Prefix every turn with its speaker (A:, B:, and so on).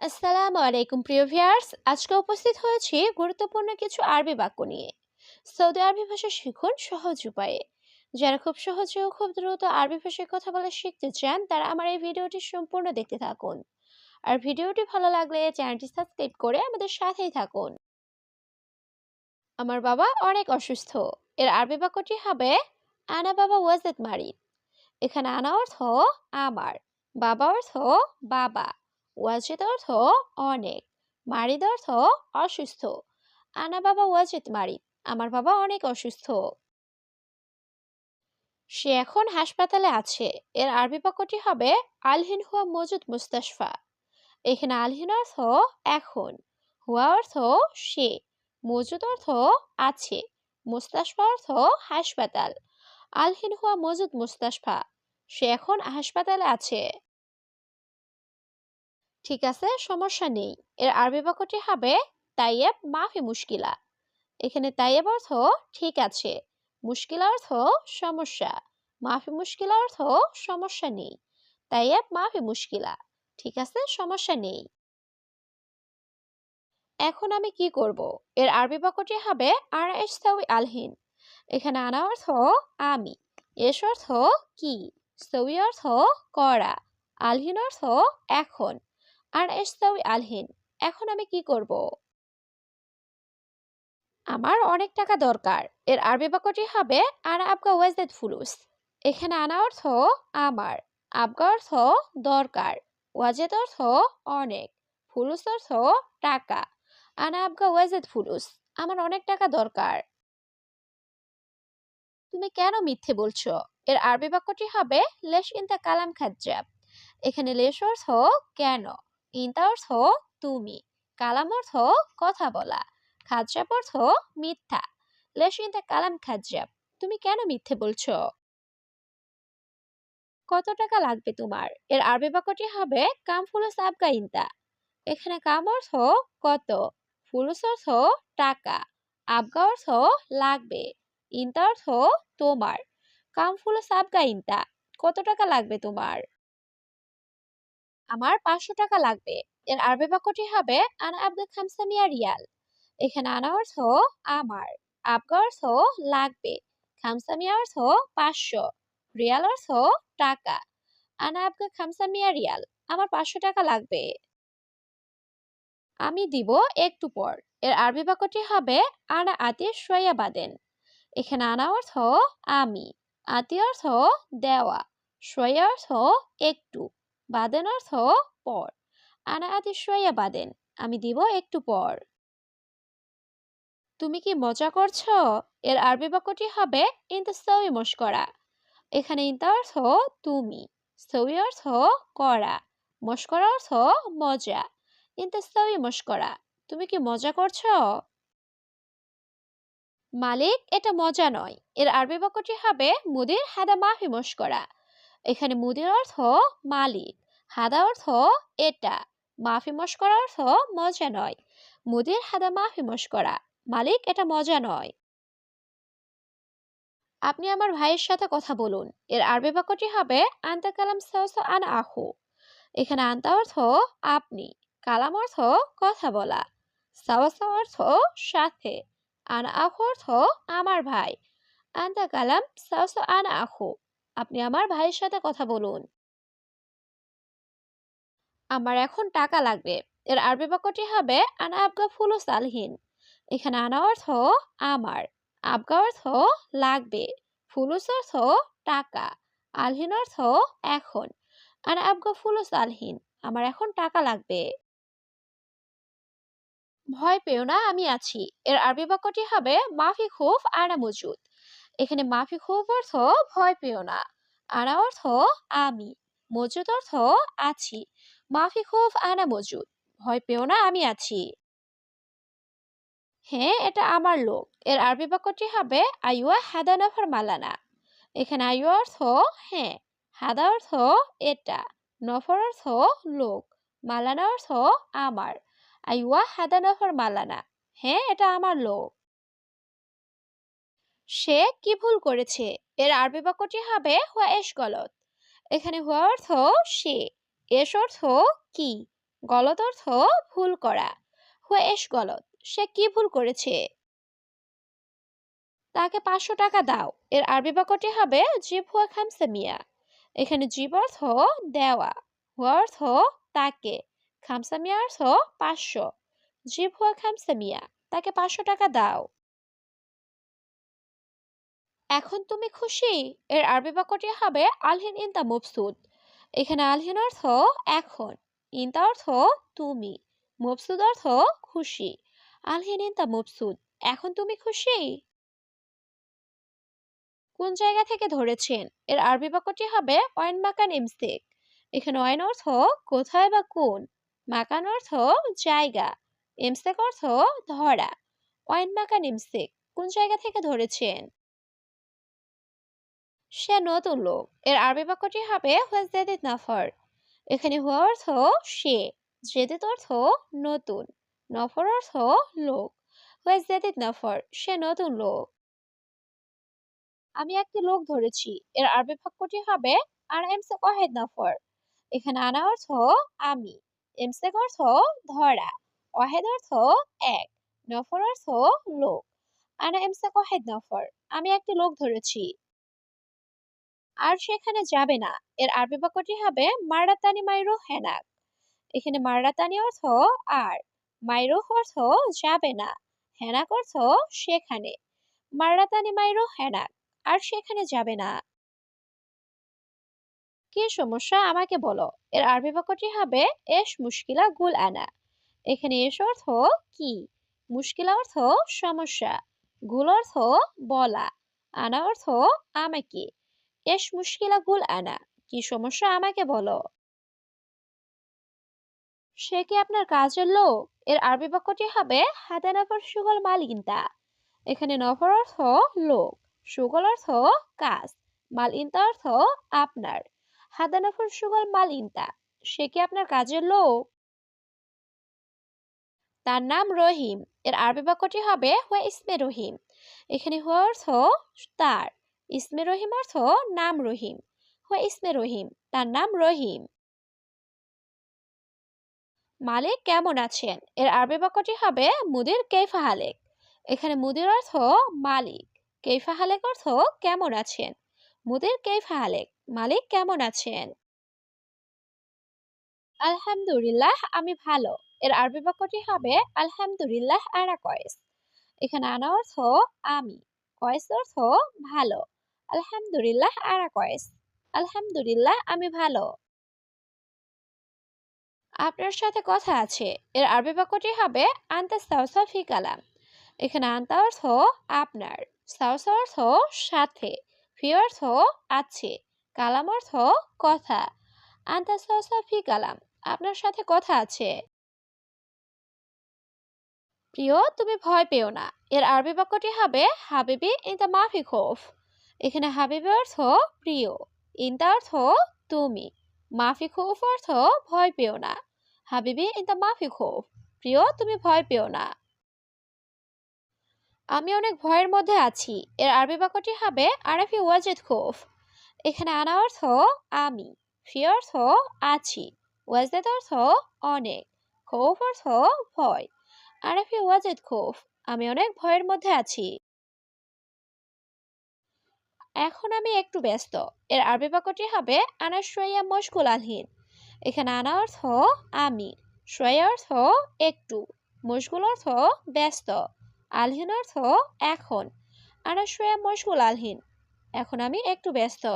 A: আসসালামু আলাইকুম, প্রিয় ভিয়ার্স আজকে উপস্থিত হয়েছি গুরুত্বপূর্ণ কিছু আরবি বাক্য নিয়ে। সৌদি আরবি ভাষা শিখুন সহজ উপায়ে। যারা খুব সহজে ও খুব দ্রুত আরবি ভাষায় কথা বলা শিখতে চান, তারা আমার এই ভিডিওটি সম্পূর্ণ দেখতে থাকুন। আর ভিডিওটি ভালো লাগলে চ্যানেলটি সাবস্ক্রাইব করে আমাদের সাথেই থাকুন। আমার বাবা অনেক অসুস্থ। এর আরবি বাক্যটি হবে, আনা বাবা ওয়াজেদ মারিদ। এখানে আনা অর্থ, আমার। বাবা অর্থ, বাবা। ওয়াজিদ অর্থ অনেক, মারিদ অর্থ অসুস্থ। আনা বাবা ওয়াজিদ মারিদ, আমার বাবা অনেক অসুস্থ। সে এখন হাসপাতালে আছে, এর আরবি বাক্যটি হবে আলহিন হুয়া মজুদ মুস্তাশফা। এখানে আলহিন অর্থ এখন, হুয়া অর্থ সে, মজুদ অর্থ আছে, মুস্তাশফা অর্থ হাসপাতাল। আলহিন হুয়া মজুদ মুস্তাশফা, সে এখন হাসপাতালে আছে। ঠিক আছে, সমস্যা নেই। এর আরবি বাক্যটি হবে তাইয়েব মাফি মুশকিলা। এখানে তাইয়েব অর্থ ঠিক আছে, মুশকিলা অর্থ সমস্যা, মাফি মুশকিলা অর্থ সমস্যা নেই, তাইয়েব মাফি মুশকিলা, ঠিক আছে, সমস্যা নেই। এখন আমি কি করব? এর আরবি বাক্যটি হবে আর ইস্তাউই আলহিন। এখানে আনা অর্থ আমি, এস অর্থ কি সৌই অর্থ করা, আলহিন অর্থ এখন। আর এস্তাউই আলহিন, এখন আমি কি করব? আমার অনেক টাকা দরকার। এর আরবি বাক্যটি হবে, আনা আবগা ওয়াজেদ ফুলুস। এখানে আনা অর্থ আমার। আবগা অর্থ দরকার। ওয়াজেদ অর্থ অনেক। ফুলুস অর্থ টাকা। আনা আবগা ওয়াজেদ ফুলুস। আমার অনেক টাকা দরকার। তুমি কেন মিথ্যে বলছো? এর আরবি বাক্যটি হবে, লেশ ইনতা কালাম খাজ্জাব। এখানে লেশ অর্থ কেন? ইনতা অর্থ তুমি, কালাম অর্থ কথা বলা, খাজ্জাব অর্থ মিথ্যা। লেশ ইনতা কালাম খাজ্জাব, তুমি কেন মিথ্যে বলছো? কত টাকা লাগবে তোমার? এর আরবি বাক্যটি হবে, কাম ফুলুস আবগা ইনতা। এখানে কাম অর্থ কত, ফুলুস অর্থ টাকা, আবগা অর্থ লাগবে, ইনতা অর্থ তোমার। কাম ফুলুস আবগা ইনতা, কত টাকা লাগবে তোমার? আমার পাঁচশো টাকা লাগবে। এর আরবি বাক্যটি হবে, আনা আবগা খামসা মিয়া রিয়াল। এখানে আনা অর্থ, আমার। আবগা অর্থ, লাগবে। খামসা মিয়া অর্থ, পাঁচশো। রিয়াল অর্থ, টাকা। আনা আবগা খামসা মিয়া রিয়াল। আমার পাঁচশো টাকা লাগবে। আমি দিব একটু পর। এর আরবি বাক্যটি হবে, আনা আতি সোয়া বাদেন এখানে আনা অর্থ, আমি। আতি অর্থ, দেওয়া। সোয়া অর্থ, একটু। বাদেন অর্থ পর। আনা আতি সোয়া বাদেন, আমি দিব একটু পর। তুমি কি মজা করছ? এর আরবি বাক্যটি হবে ইনতা সৌই মস্করা এখানে ইনতা অর্থ তুমি, সৌই অর্থ করা মস্করা অর্থ মজা। ইনতা সৌই মস্করা তুমি কি মজা করছ? মালিক, এটা মজা নয়। এর আরবি বাক্যটি হবে মুদির হাদা মাফি মস্করা এখানে মুদির অর্থ মালিক, হাদা অর্থ এটা, মাফি মস্করা অর্থ মজা নয়। মুদির হাদা মাফি মস্করা মালিক এটা মজা নয়। আপনি আমার ভাইয়ের সাথে কথা বলুন, এর আরবি বাক্যটি হবে আন্তা কালাম সাউস আন আহু। এখানে আন্তা অর্থ আপনি, কালাম অর্থ কথা বলা সাওয়াসা অর্থ সাথে, আন আহু অর্থ আমার ভাই, আন্তা কালাম সাউস আন আহু। আপনি আমার ভাইয়ের সাথে কথা বলুন। আমার এখন টাকা লাগবে। এর আরবি বাক্যটি হবে, আনা আবগা ফুলুস সালহীন। এখানে আনা অর্থ আমার। আবগা অর্থ লাগবে। ফুলুস অর্থ টাকা। আলহীন অর্থ এখন। আনা আবগা ফুলুস আলহীন আমার এখন টাকা লাগবে। ভয় পেও না, আমি আছি। এর আরবি বাক্যটি হবে, মাফি খুফ আনা মজুদ। এখানে মাফি খুফ অর্থ ভয় পেও না। আনা অর্থ আমি, মজুদ অর্থ আছি। মাফি খুফ আনা মজুদ, ভয় পেও না আমি আছি। হ্যাঁ এটা আমার লোক। এর আরবি বাক্যটি হবে আইয়া হাদা নফর মালানা। এখানে আইয়া অর্থ হ্যাঁ হাদা অর্থ এটা, নফর অর্থ লোক, মালানা অর্থ আমার। আইয়া হাদানফর মালানা। হ্যাঁ এটা আমার লোক। সে কি ভুল করেছে? এর আরবি বাক্যটি হবে হুয়া এস গলত। এখানে হুয়া অর্থ সে, এস অর্থ কি, গলত অর্থ ভুল করা। হুয়া এস গলত, সে কি ভুল করেছে? তাকে পাঁচশো টাকা দাও। এর আরবি বাক্যটি হবে জিব হুয়া খামসা মিয়া। এখানে জিব অর্থ দেওয়া, হুয়া অর্থ তাকে খামসা মিয়া অর্থ পাঁচশো। জিব হুয়া খামসা মিয়া, তাকে পাঁচশো টাকা দাও। এখন তুমি খুশি? এর আরবি বাক্যটি হবে আলহিন ইনতা মবসুদ এখানে আলহিন অর্থ এখন, ইনতা অর্থ তুমি মবসুদ অর্থ খুশি, আলহিন ইনতা মবসুদ এখন তুমি খুশি? কোন জায়গা থেকে ধরেছেন? এর আরবি বাক্যটি হবে ওয়াইন মাকান ইমসেক। এখানে ওয়াইন অর্থ কোথায় বা কোন, মাকান অর্থ জায়গা, ইমসেক অর্থ ধরা। ওয়াইন মাকান ইমসেক, কোন জায়গা থেকে ধরেছেন? সে নতুন লোক। এর আরবি বাক্যটি হবে হুয়াজেদিদ নাফর। এখানে হুয়া অর্থ সে জেদিদ অর্থ নতুন। নফর অর্থ লোক। হুয়াজেদিদ নাফর, সে নতুন লোক। আমি একটি লোক ধরেছি। এর আরবি বাক্যটি হবে আর এমসেক ওয়াহেদ নাফর। এখানে আনা অর্থ আমি। এমসেক অর্থ ধরা। ওয়াহেদ অর্থ এক। নফর অর্থ লোক। আনা এমসেক ওয়াহেদ নফর। আমি একটি লোক ধরেছি। আর সেখানে যাবে না। এর আরবি বাক্যটি হবে মারাতানি মাইরো হেনাক। এখানে মারাতানি অর্থ আর, মাইরো অর্থ যাবে না, হেনাক অর্থ সেখানে। মারাতানি মাইরো হেনাক, আর সেখানে যাবে না। কি সমস্যা আমাকে বলো? এর আরবি বাক্যটি হবে এস মুশকিলা গুল আনা। এখানে এস অর্থ কি? মুশকিলা অর্থ সমস্যা, গুল অর্থ বলা, আনা অর্থ আমাকে। এস মুশকিলা গুল আনা। কি সমস্যা আমাকে বলো। সে কি আপনার কাজের লোক? এর আরবি বাক্যটি হবে হাতে নফর সুগল মালিকিনতা এখানে নফর অর্থ, লোক। সুগল অর্থ, কাজ। মাল ইনতা অর্থ, আপনার। হাদা নফর সুগল মাল ইনতা সে কি আপনার কাজের লোক? তার নাম রহিম। এর আরবি বাক্যটি হবে, হুয়া ইসমে রহিম। এখানে হুয়া অর্থ, তার। ইসমে রহিম অর্থ নাম রহিম। হুয়া ইসমে রহিম, তার নাম রহিম। মালিক কেমন আছেন? এর আরবি বাক্যটি হবে মুদির কেফা হালেক। এখানে মুদির অর্থ মালিক। কেফা হালেক অর্থ কেমন আছেন? মুদির কেফা হালেক, মালিক কেমন আছেন? আলহামদুলিল্লাহ, আমি ভালো। এর আরবি বাক্যটি হবে আলহামদুলিল্লাহ আনা কয়েস। এখানে আনা অর্থ আমি, কয়েস অর্থ ভালো। আলহামদুলিল্লাহ আনা কয়েস আলহামদুলিল্লাহ, আমি ভালো। আপনার সাথে কথা আছে। এর আরবি বাক্যটি হবে, আন্তা সাউসা ফি কালাম। এখানে আন্তা অর্থ আপনার। সাউসা অর্থ সাথে। ফি অর্থ আছে। কালাম অর্থ কথা। আন্তা সাউসা ফি কালাম। আপনার সাথে কথা আছে। প্রিয়, তুমি ভয় পেও না। এর আরবি বাক্যটি হবে, হাবিবি ইন দ্য মাফি খোফ। এখানে হাবিবি অর্থ প্রিয়, ইনতা অর্থ তুমি, মাফি খোফ অর্থ ভয় পেও না। হাবিবি ইন দ্য মাফি খোফ, প্রিয়, তুমি ভয় পেও না। আমি অনেক ভয়ের মধ্যে আছি। এর আরবি বাক্যটি হবে আরাফি ওয়াজেদ খোফ। এখানে আনা অর্থ আমি, ফি অর্থ আছি, ওয়াজেদ অর্থ অনেক, খোফ অর্থ ভয়। আরাফি ওয়াজেদ খোফ, আমি অনেক ভয়ের মধ্যে আছি। এখন আমি একটু ব্যস্ত। এর আরবি বাক্যটি হবে, আনা সোয়া মশগুল আলহীন। এখানে আনা অর্থ, আমি। সোয়া অর্থ, একটু। মশগুল অর্থ, ব্যস্ত। আলহীন অর্থ, এখন। আনা সোয়া মশগুল আলহীন। এখন আমি একটু ব্যস্ত।